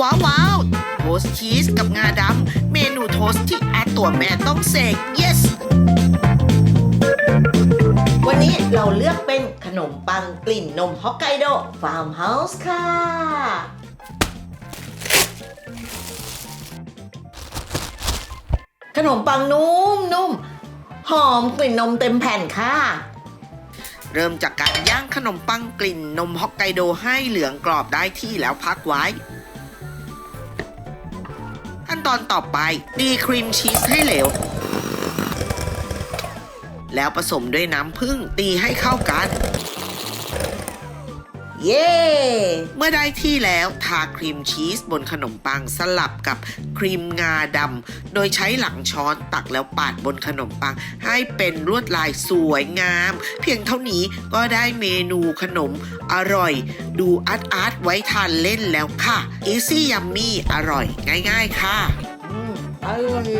ว้าวว้าวโทสต์ชีสกับงาดำ เมนูโทสต์ที่อาตัวแม่ต้องเสก yes วันนี้เราเลือกเป็นขนมปังกลิ่นนมฮอกไกโดฟาร์มเฮาส์ค่ะ ขนมปังนุ่มนุ่มหอมกลิ่นนมเต็มแผ่นค่ะ เริ่มจากการย่างขนมปังกลิ่นนมฮอกไกโดให้เหลืองกรอบได้ที่แล้วพักไว้ ตอนต่อไปตีครีมชีสให้เหลว แล้วผสมด้วยน้ำผึ้งตีให้เข้ากัน เย้ เมื่อได้ที่แล้วทาครีมชีสบนขนมปังสลับกับครีมงาดำโดยใช้หลังช้อนตักแล้วปาดบนขนมปัง ให้เป็นลวดลายสวยงาม เพียงเท่านี้ก็ได้เมนูขนมอร่อย ดูอาร์ตอาร์ตไว้ทานเล่นแล้วค่ะ Easy Yummy อร่อยง่าย ๆ ค่ะ อืมอร่อย